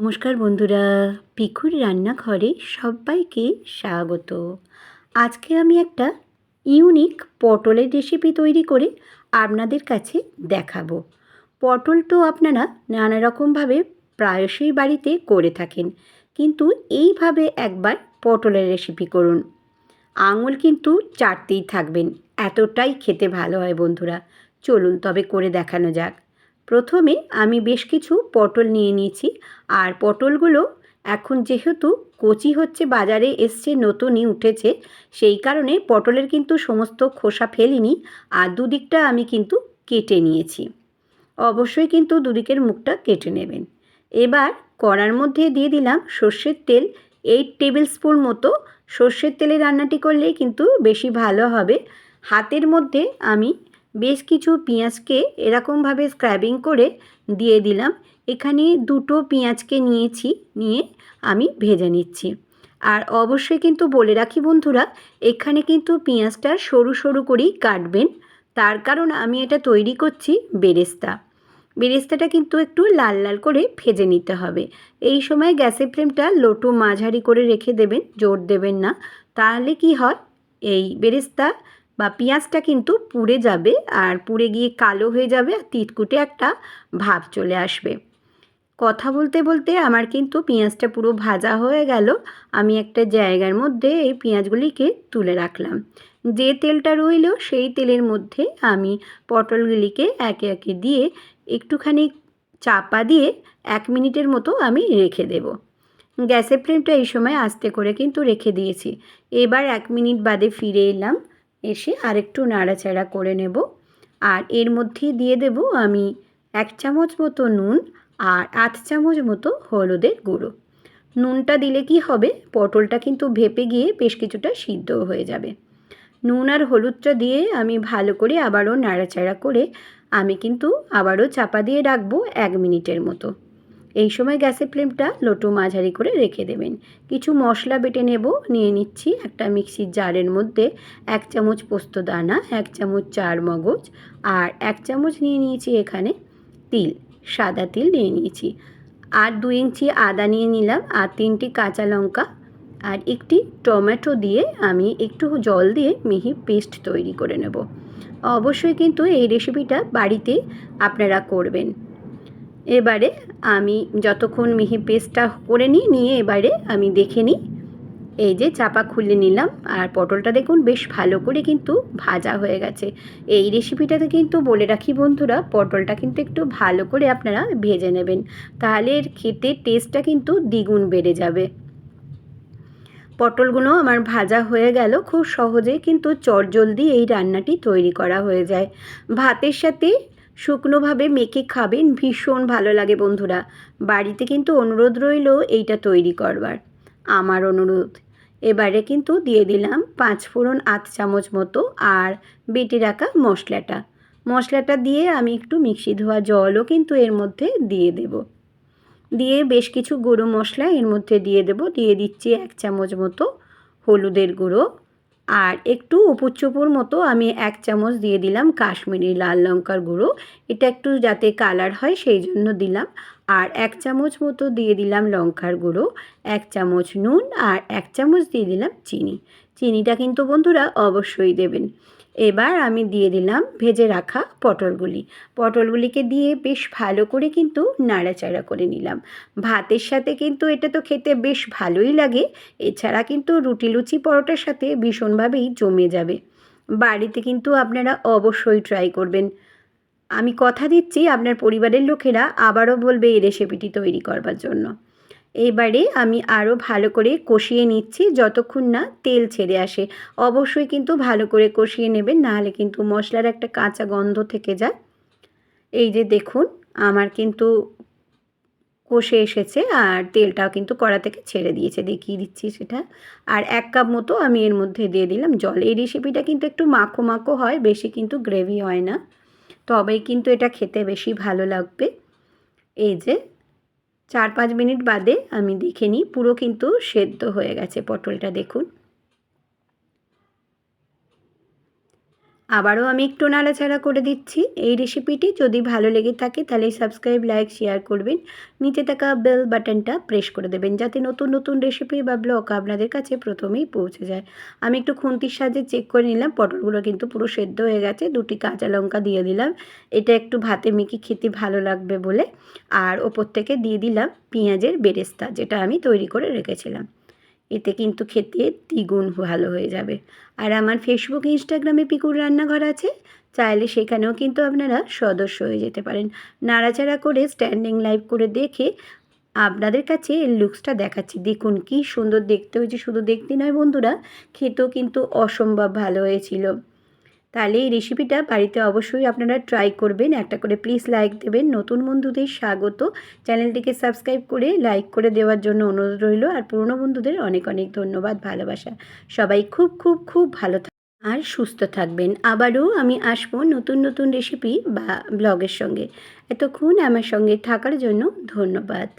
নমস্কার বন্ধুরা, পিকুর রান্নাঘরে সবাইকে স্বাগত। আজকে আমি একটা ইউনিক পটলের রেসিপি তৈরি করে আপনাদের কাছে দেখাবো। পটল তো আপনারা নানা রকমভাবে প্রায়শই বাড়িতে করে থাকেন, কিন্তু এইভাবে একবার পটলের রেসিপি করুন। আঙুল কিন্তু চাটতেই থাকবেন, এতটাই খেতে ভালো হয় বন্ধুরা। চলুন তবে করে দেখানো যাক। প্রথমে আমি বেশ কিছু পটল নিয়ে নিয়েছি। আর পটলগুলো এখন যেহেতু কচি হচ্ছে, বাজারে এসছে, নতুনই উঠেছে, সেই কারণে পটলের কিন্তু সমস্ত খোসা ফেলিনি আর দুদিকটা আমি কিন্তু কেটে নিয়েছি। অবশ্যই কিন্তু দুদিকের মুখটা কেটে নেবেন। এবার কড়ার মধ্যে দিয়ে দিলাম সর্ষের তেল। এইট টেবিল স্পুন মতো সর্ষের তেলে রান্নাটি করলে কিন্তু বেশি ভালো হবে। হাতের মধ্যে আমি বেশ কিছু পেঁয়াজকে এরকমভাবে স্ক্র্যাবিং করে দিয়ে দিলাম। এখানে দুটো পেঁয়াজকে নিয়েছি, নিয়ে আমি ভেজে নিচ্ছি। আর অবশ্যই কিন্তু বলে রাখি বন্ধুরা, এখানে কিন্তু পেঁয়াজটা সরু সরু করেই কাটবেন। তার কারণ আমি এটা তৈরি করছি বেরেস্তা। বেরেস্তাটা কিন্তু একটু লাল লাল করে ভেজে নিতে হবে। এই সময় গ্যাসের ফ্লেমটা লোটো মাঝারি করে রেখে দেবেন, জোর দেবেন না। তাহলে কি হয়? এই বেরেস্তা বা পেঁয়াজটা কিন্তু পুড়ে যাবে আর পুড়ে গিয়ে কালো হয়ে যাবে আর তিতকুটে একটা ভাব চলে আসবে। কথা বলতে বলতে আমার কিন্তু পেঁয়াজটা পুরো ভাজা হয়ে গেল। আমি একটা জায়গার মধ্যে এই পেঁয়াজগুলিকে তুলে রাখলাম। যে তেলটা রইল সেই তেলের মধ্যে আমি পটলগুলিকে একে একে দিয়ে একটুখানি চাপা দিয়ে এক মিনিটের মতো আমি রেখে দেব। গ্যাসের ফ্লেমটা এই সময় আস্তে করে কিন্তু রেখে দিয়েছি। এবার এক মিনিট বাদে ফিরে এলাম। এসে আরেকটু নাড়াচাড়া করে নেব। আর এর মধ্যে দিয়ে দেব আমি এক চামচ মতো নুন আর আধ চামচ মতো হলুদের গুঁড়ো। নুনটা দিলে কি হবে? পটলটা কিন্তু ভেপে গিয়ে বেশ কিছুটা সিদ্ধ হয়ে যাবে। নুন আর হলুদটা দিয়ে আমি ভালো করে আবারও নাড়াচাড়া করে আমি কিন্তু আবারও চাপা দিয়ে রাখব এক মিনিটের মতো। এই সময় গ্যাসের ফ্লেমটা লোটো মাঝারি করে রেখে দেবেন। কিছু মশলা বেটে নেব, নিয়ে নিচ্ছি একটা মিক্সির জারের মধ্যে এক চামচ পোস্ত দানা, এক চামচ চার মগজ আর এক চামচ নিয়ে নিয়েছি এখানে তিল, সাদা তিল নিয়ে নিয়েছি। আর দু ইঞ্চি আদা নিয়ে নিলাম আর তিনটি কাঁচা লঙ্কা আর একটি টমেটো দিয়ে আমি একটু জল দিয়ে মিহি পেস্ট তৈরি করে নেব। অবশ্যই কিন্তু এই রেসিপিটা বাড়িতে আপনারা করবেন। এবারে আমি যতক্ষণ মিহি পেস্টটা করে নিই, নিয়ে এবারে আমি দেখে নিই। এই যে চাপা খুলে নিলাম আর পটলটা দেখুন বেশ ভালো করে কিন্তু ভাজা হয়ে গেছে। এই রেসিপিটাতে কিন্তু বলে রাখি বন্ধুরা, পটলটা কিন্তু একটু ভালো করে আপনারা ভেজে নেবেন, তাহলে এর খেতে টেস্টটা কিন্তু দ্বিগুণ বেড়ে যাবে। পটলগুলো আমার ভাজা হয়ে গেল, খুব সহজেই কিন্তু চটজলদি এই রান্নাটি তৈরি করা হয়ে যায়। ভাতের সাথে শুকনোভাবে মেখে খাবেন, ভীষণ ভালো লাগে বন্ধুরা। বাড়িতে কিন্তু অনুরোধ রইল এইটা তৈরি করবার। আমার অনুরোধ। এবারে কিন্তু দিয়ে দিলাম পাঁচ ফোড়ন আধ চামচ মতো আর বেটে রাখা মশলাটা। মশলাটা দিয়ে আমি একটু মিক্সি ধোয়া জলও কিন্তু এর মধ্যে দিয়ে দেব। দিয়ে বেশ কিছু গুঁড়ো মশলা এর মধ্যে দিয়ে দেব। দিয়ে দিচ্ছি এক চামচ মতো হলুদের গুঁড়ো। আর একটু উপর মতো আমি এক চামচ দিয়ে দিলাম কাশ্মীরি লাল লঙ্কার গুঁড়ো। এটা একটু যাতে কালার হয় সেই জন্য দিলাম। আর এক চামচ মতো দিয়ে দিলাম লঙ্কার গুঁড়ো, এক চামচ নুন আর এক চামচ দিয়ে দিলাম চিনি। চিনিটা কিন্তু বন্ধুরা অবশ্যই দেবেন। এবার আমি দিয়ে দিলাম ভেজে রাখা পটলগুলি। পটলগুলিকে দিয়ে বেশ ভালো করে কিন্তু নাড়াচাড়া করে নিলাম। ভাতের সাথে কিন্তু এটা তো খেতে বেশ ভালোই লাগে, এছাড়া কিন্তু রুটি লুচি পরোটার সাথে ভীষণভাবেই জমে যাবে। বাড়িতে কিন্তু আপনারা অবশ্যই ট্রাই করবেন। আমি কথা দিচ্ছি আপনার পরিবারের লোকেরা আবারও বলবে এই রেসিপিটি তৈরি করবার জন্য। এবারে আমি আরও ভালো করে কষিয়ে নিচ্ছি যতক্ষণ না তেল ছেড়ে আসে। অবশ্যই কিন্তু ভালো করে কষিয়ে নেবেন, নাহলে কিন্তু মশলার একটা কাঁচা গন্ধ থেকে যায়। এই যে দেখুন, আমার কিন্তু কষে এসেছে আর তেলটাও কিন্তু কড়া থেকে ছেড়ে দিয়েছে, দেখিয়ে দিচ্ছি সেটা। আর এক কাপ মতো আমি এর মধ্যে দিয়ে দিলাম জল। এই রেসিপিটা কিন্তু একটু মাখো মাখো হয়, বেশি কিন্তু গ্রেভি হয় না। তবেই কিন্তু এটা খেতে বেশি ভালো লাগবে। এই যে চার পাঁচ মিনিট বাদে আমি দেখে নিই। পুরো কিন্তু সেদ্ধ হয়ে গেছে পটলটা দেখুন। আবারও আমি একটু নাড়াচাড়া করে দিচ্ছি। এই রেসিপিটি যদি ভালো লেগে থাকে তাহলে সাবস্ক্রাইব লাইক শেয়ার করবেন। নিচে থাকা বেল বাটনটা প্রেস করে দেবেন যাতে নতুন নতুন রেসিপি বা ব্লগ আপনাদের কাছে প্রথমেই পৌঁছে যায়। আমি একটু খুন্তির সাহায্যে চেক করে নিলাম, পটলগুলো কিন্তু পুরো সেদ্ধ হয়ে গেছে। দুটি কাঁচা লঙ্কা দিয়ে দিলাম। এটা একটু ভাতে মেখে খেতে ভালো লাগবে বলে। আর ওপর থেকে দিয়ে দিলাম পেঁয়াজের বেরেস্তা, যেটা আমি তৈরি করে রেখেছিলাম। এতে কিন্তু খেতে দ্বিগুণ ভালো হয়ে যাবে। আর আমার ফেসবুক ইনস্টাগ্রামে পিকুর রান্নাঘর আছে। চাইলে সেখানেও কিন্তু আপনারা সদস্য হয়ে যেতে পারেন। নাড়াচাড়া করে স্ট্যান্ডিং লাইভ করে দেখে আপনাদের কাছে এর লুকসটা দেখাচ্ছি। দেখুন কি সুন্দর দেখতে হয়েছে। শুধু দেখতে নয় বন্ধুরা, খেতেও কিন্তু অসম্ভব ভালো হয়েছিল। তাহলে এই রেসিপিটা বাড়িতে অবশ্যই আপনারা ট্রাই করবেন। একটা করে প্লিজ লাইক দেবেন। নতুন বন্ধুদের স্বাগত। চ্যানেলটিকে সাবস্ক্রাইব করে লাইক করে দেওয়ার জন্য অনুরোধ রইল। আর পুরনো বন্ধুদের অনেক অনেক ধন্যবাদ ভালোবাসা। সবাই খুব খুব খুব ভালো আর সুস্থ থাকবেন। আবারও আমি আসব নতুন নতুন রেসিপি বা ব্লগের সঙ্গে। এতক্ষণ আমার সঙ্গে থাকার জন্য ধন্যবাদ।